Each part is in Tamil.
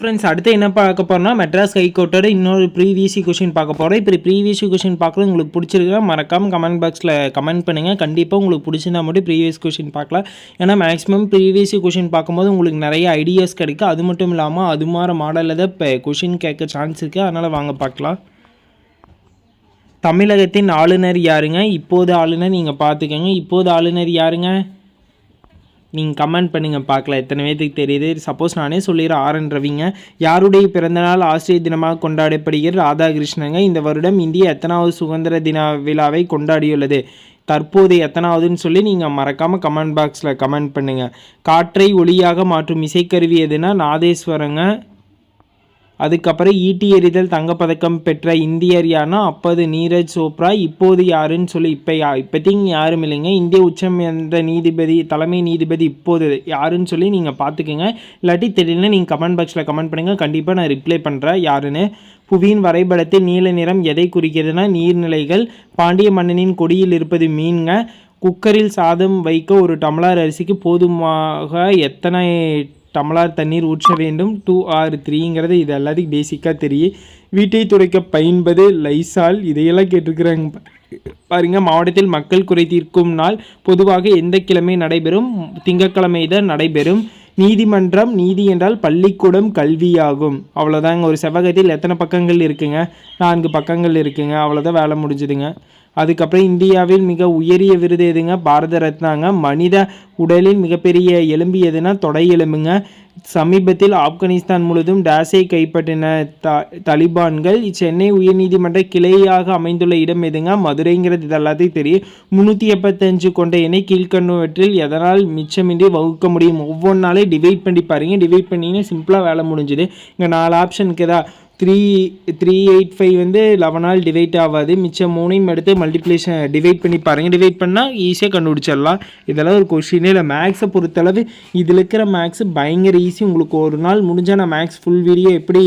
ஃப்ரெண்ட்ஸ் அடுத்து என்ன பார்க்க போகிறோம்னா மெட்ராஸ் ஹைகோர்ட்டோட இன்னொரு ப்ரீவியஸி கொஷின் பார்க்க போகிறோம் இப்போ ப்ரீவியசி கொஷின் பார்க்கலாம் உங்களுக்கு பிடிச்சிருக்கா மறக்காம கமெண்ட் பாக்ஸில் கமெண்ட் பண்ணுங்கள் கண்டிப்பாக உங்களுக்கு பிடிச்சிருந்தா மட்டும் ப்ரீவியஸ் கொஷின் பார்க்கலாம். ஏன்னா மேக்ஸிமம் ப்ரீவியஸி கொஷின் பார்க்கும்போது உங்களுக்கு நிறைய ஐடியாஸ் கிடைக்கும். அது மட்டும் இல்லாமல் அது மாதிரி மாடலில் தான் இப்போ கொஷின் கேட்க சான்ஸ் இருக்குது அதனால் வாங்க பார்க்கலாம். தமிழகத்தின் ஆளுநர் யாருங்க? இப்போது ஆளுநர் நீங்கள் பார்த்துக்கோங்க. இப்போது ஆளுநர் யாருங்க? நீங்கள் கமெண்ட் பண்ணுங்கள் பார்க்கலாம். எத்தனை பேர்த்துக்கு தெரியுது? சப்போஸ் நானே சொல்லிடுறேன் ஆர்என் ரவிங்க. யாருடைய பிறந்தநாள் ஆசிரியர் தினமாக கொண்டாடப்படுகிற ராதாகிருஷ்ணங்க. இந்த வருடம் இந்தியா எத்தனாவது சுதந்திர தின விழாவை கொண்டாடியுள்ளது? தற்போது எத்தனாவதுன்னு சொல்லி நீங்கள் மறக்காமல் கமெண்ட் பாக்ஸில் கமெண்ட் பண்ணுங்கள் காற்றை ஒளியாக மாற்றும் இசைக்கருவி எதுனா நாதேஸ்வரங்க அதுக்கப்புறம் ஈட்டி எறிதல் தங்கப்பதக்கம் பெற்ற இந்தியர் யாருன்னா அப்போது நீரஜ் சோப்ரா. இப்போது யாருன்னு சொல்லி இப்போ யா இப்போத்தையும் யாரும் இல்லைங்க. இந்திய உச்சம் நீதிபதி தலைமை நீதிபதி இப்போது யாருன்னு சொல்லி நீங்கள் பார்த்துக்குங்க இல்லாட்டி தெரியலனா நீங்கள் கமெண்ட் பாக்ஸில் கமெண்ட் பண்ணுங்கள் கண்டிப்பாக நான் ரிப்ளை பண்ணுறேன் யாருன்னு? புவியின் வரைபடத்தில் நீல நிறம் எதை குறிக்கிறதுனா நீர்நிலைகள். பாண்டிய மன்னனின் கொடியில் இருப்பது மீன்க. குக்கரில் சாதம் வைக்க ஒரு டம்ளர் அரிசிக்கு போதுமாக எத்தனை டம்ளார் தண்ணீர் ஊற்ற வேண்டும். டூ ஆர் த்ரீங்கிறது இது எல்லாத்துக்கும் பேசிக்காக தெரியும். வீட்டை துடைக்க பயன்பது லைசால் இதையெல்லாம் கேட்டிருக்கிறாங்க பாருங்க மாவட்டத்தில் மக்கள் குறை தீர்க்கும் நாள். பொதுவாக எந்த கிழமை நடைபெறும்? திங்கட்கிழமை தான் நடைபெறும். நீதிமன்றம் நீதி என்றால் பள்ளிக்கூடம் கல்வியாகும். அவ்வளோதாங்க ஒரு செவ்வகத்தில் எத்தனை பக்கங்கள் இருக்குங்க? நான்கு பக்கங்கள் இருக்குங்க. அவ்வளோதான் வேலை முடிஞ்சுதுங்க. அதுக்கப்புறம் இந்தியாவில் மிக உயரிய விருது எதுங்க? பாரத ரத்னாங்க. மனித உடலில் மிகப்பெரிய எலும்பு எதுனா? தொடை எலும்புங்க. சமீபத்தில் ஆப்கானிஸ்தான் முழுவதும் டேஸை கைப்பற்றின த தலிபான்கள் சென்னை உயர்நீதிமன்ற கிளையாக அமைந்துள்ள இடம் எதுங்க? மதுரைங்கிறது இது எல்லாத்தையும் தெரியும். முந்நூற்றி எண்பத்தஞ்சு கொண்ட எண்ணை கீழ்கண்ணுவற்றில் எதனால் மிச்சமின்றி வகுக்க முடியும்? ஒவ்வொன்றாலே டிவைட் பண்ணி பாருங்க. டிவைட் பண்ணிங்கன்னா சிம்பிளாக வேலை முடிஞ்சுது. இங்கே நாலு ஆப்ஷனுக்கு தான் த்ரீ த்ரீ எயிட் ஃபைவ் வந்து லெவனால் டிவைட் ஆகாது. மிச்சம் மூணையும் எடுத்து மல்டிப்ளேஷன் டிவைட் பண்ணி பாருங்கள் டிவைட் பண்ணால் ஈஸியாக கண்டுபிடிச்சிடலாம். இதெல்லாம் ஒரு கொஷினே இல்லை. மேக்ஸை பொறுத்தளவு இதில் இருக்கிற மேக்ஸு பயங்கர ஈஸி உங்களுக்கு ஒரு நாள் முடிஞ்சால் நான் மேக்ஸ் ஃபுல் வீடியோ எப்படி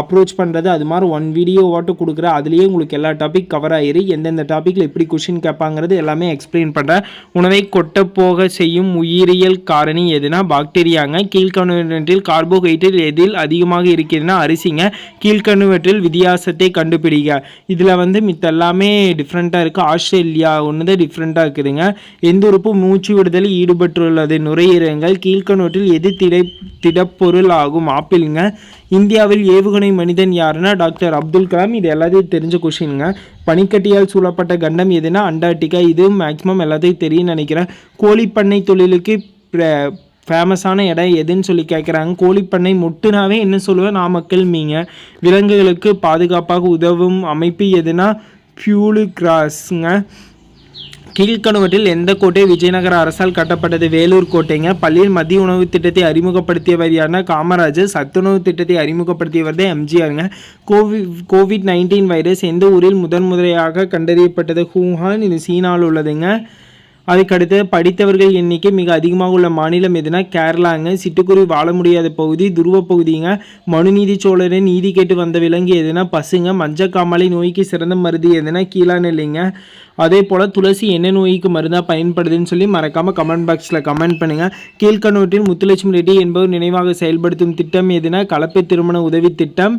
அப்ரோச் பண்ணுறது அது மாதிரி ஒன் வீடியோ ஓட்டு கொடுக்குறேன் அதுலேயே உங்களுக்கு எல்லா டாபிக் கவர் ஆயிரு. எந்தெந்த டாப்பிக்கில் எப்படி கொஷின் கேட்பாங்கிறது எல்லாமே எக்ஸ்பிளைன் பண்ணுறேன் உணவை கொட்டப்போக செய்யும் உயிரியல் காரணி எதுனா பாக்டீரியாங்க கீழ்கணுவற்றில் கார்போஹைட்ரேட் எதில் அதிகமாக இருக்கிறதுனா அரிசிங்க. கீழ்கணுவற்றில் வித்தியாசத்தை கண்டுபிடிங்க. இதில் வந்து மித்த எல்லாமே டிஃப்ரெண்ட்டாக இருக்குது ஆஸ்திரேலியா ஒன்று தான் டிஃப்ரெண்ட்டாக இருக்குதுங்க. எந்த உறுப்பு மூச்சு விடுதல் ஈடுபட்டுள்ளது? நுரையீரங்கள் கீழ்கணுவற்றில் எது திடை திடப்பொருள் ஆகும்? ஆப்பிளுங்க. இந்தியாவில் ஏவுகணை மனிதன் யாருன்னா டாக்டர் அப்துல் கலாம். இது எல்லாத்தையும் தெரிஞ்ச கொஷினுங்க பனிக்கட்டியால் சூழப்பட்ட கண்டம் எதுனா அண்டார்டிகா. இதுவும் மேக்ஸிமம் எல்லாத்தையும் தெரியும்னு நினைக்கிறேன். கோழிப்பண்ணை தொழிலுக்கு ஃபேமஸான இடம் எதுன்னு சொல்லி கேட்குறாங்க கோழிப்பண்ணை முட்டுனாவே என்ன சொல்லுவேன்? நாமக்கல் மீங்க. விலங்குகளுக்கு பாதுகாப்பாக உதவும் அமைப்பு எதுனா ஃபியூலு கிராஸுங்க கீழ்கணுவற்றில் எந்த கோட்டை விஜயநகர அரசால் கட்டப்பட்டது? வேலூர் கோட்டைங்க. பள்ளியில் மதிய உணவு திட்டத்தை அறிமுகப்படுத்தியவர் யாருன்னா காமராஜர் சத்துணவு திட்டத்தை அறிமுகப்படுத்தியவர் தான் எம்ஜிஆருங்க. கோவிட் கோவிட் நைன்டீன் வைரஸ் எந்த ஊரில் முதன் முதலையாக கண்டறியப்பட்டது? ஹூஹான் இது சீனாவில் உள்ளதுங்க. அதுக்கடுத்து படித்தவர்கள் எண்ணிக்கை மிக அதிகமாக உள்ள மாநிலம் எதுனா கேரளாங்க. சிட்டுக்குருவி வாழ முடியாத பகுதி துருவ பகுதிங்க. மனுநீதி சோழரை நீதி கேட்டு வந்த விலங்கு எதுனா பசுங்க. மஞ்சக்காமலை நோய்க்கு சிறந்த மருதி எதுனா கீழான இல்லைங்க அதே போல் துளசி என்ன நோய்க்கு மருந்தாக பயன்படுதுன்னு சொல்லி மறக்காமல் கமெண்ட் பாக்ஸில் கமெண்ட் பண்ணுங்கள் கீழ்கண்ணூட்டில் முத்துலட்சுமி ரெட்டி என்பவர் நினைவாக செயல்படுத்தும் திட்டம் எதுனா கலப்பு திருமண உதவி திட்டம்.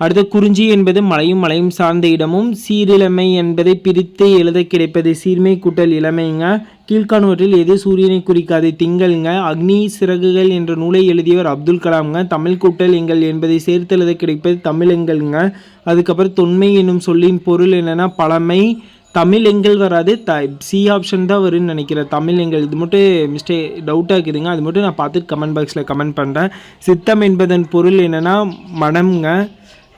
அடுத்து குறிஞ்சி என்பது மலையும் மலையும் சார்ந்த இடமும் சீரிழமை என்பதை பிரித்து எழுத கிடைப்பது சீர்மை கூட்டல் இளமைங்க. கீழ்காணுவற்றில் எது சூரியனை குறிக்காது? திங்கள்ங்க. அக்னி சிறகுகள் என்ற நூலை எழுதியவர் அப்துல் கலாம்ங்க. தமிழ் கூட்டல் எங்கள் என்பதை சேர்த்து எழுத கிடைப்பது தமிழெங்கல்ங்க அதுக்கப்புறம் தொன்மை என்னும் சொல்லின் பொருள் என்னென்னா பழமை. தமிழ் எங்கள் வராது. த சி ஆப்ஷன் தான் வரும்னு நினைக்கிறேன். தமிழ் எங்கள். இது மட்டும் மிஸ்டே டவுட்டாக இருக்குதுங்க அது மட்டும் நான் பார்த்துட்டு கமெண்ட் பாக்ஸில் கமெண்ட் பண்ணுறேன் சித்தம் என்பதன் பொருள் என்னென்னா மனம்ங்க.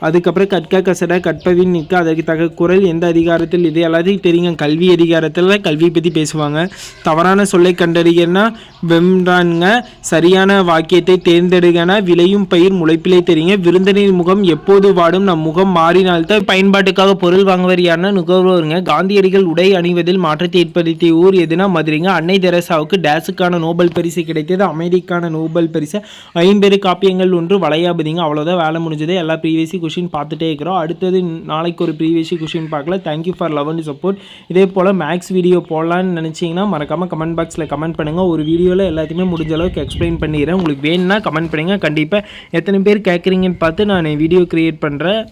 அதுக்கப்புறம் கற்க கசட கற்பவின் நிற்க அதற்கு தக குரல் எந்த அதிகாரத்தில் இது எல்லாத்தையும் தெரியுங்க? கல்வி அதிகாரத்தில் கல்வியை பற்றி பேசுவாங்க. தவறான சொல்லை கண்டறிகன்னா வெம்றான்ங்க. சரியான வாக்கியத்தை தேர்ந்தெடுகனா விளையும் பயிர் முளைப்பிலை தெரியுங்க. விருந்தினரின் முகம் எப்போது வாடும்? நம் முகம் மாறினால்தான். பயன்பாட்டுக்காக பொருள் வாங்குவர் யாருன்னா நுகர்வோருங்க. காந்தியடிகள் உடை அணிவதில் மாற்றத்தை ஏற்படுத்திய ஊர் எதுனா மதுரைங்க. அன்னை தெரசாவுக்கு டேஸுக்கான நோபல் பரிசு கிடைத்தது. அமைதிக்கான நோபல் பரிசு ஐம்பெரு காப்பியங்கள் ஒன்று வளையாபதிங்க. அவ்வளோதான் வேலை முடிஞ்சது. எல்லா ப்ரீவியஸும் கொஷின் பார்த்துட்டே இருக்கிறோம். அடுத்தது நாளைக்கு ஒரு ப்ரீவியஸ் கொஷின் பார்க்கல. Thank you for love and support இதே போல் மேக்ஸ் வீடியோ போடலான்னு நினச்சிங்கன்னா மறக்காமல் கமெண்ட் பாக்ஸில் கமெண்ட் பண்ணுங்கள் ஒரு வீடியோவில் எல்லாத்தையுமே முடிஞ்ச அளவுக்கு எக்ஸ்பிளைன் பண்ணிடுறேன். உங்களுக்கு வேணும்னா கமெண்ட் பண்ணுங்கள் கண்டிப்பாக எத்தனை பேர் கேட்குறீங்கன்னு பார்த்து நான் வீடியோ க்ரியேட் பண்ணுறேன்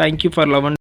தேங்க்யூ ஃபார் லவ்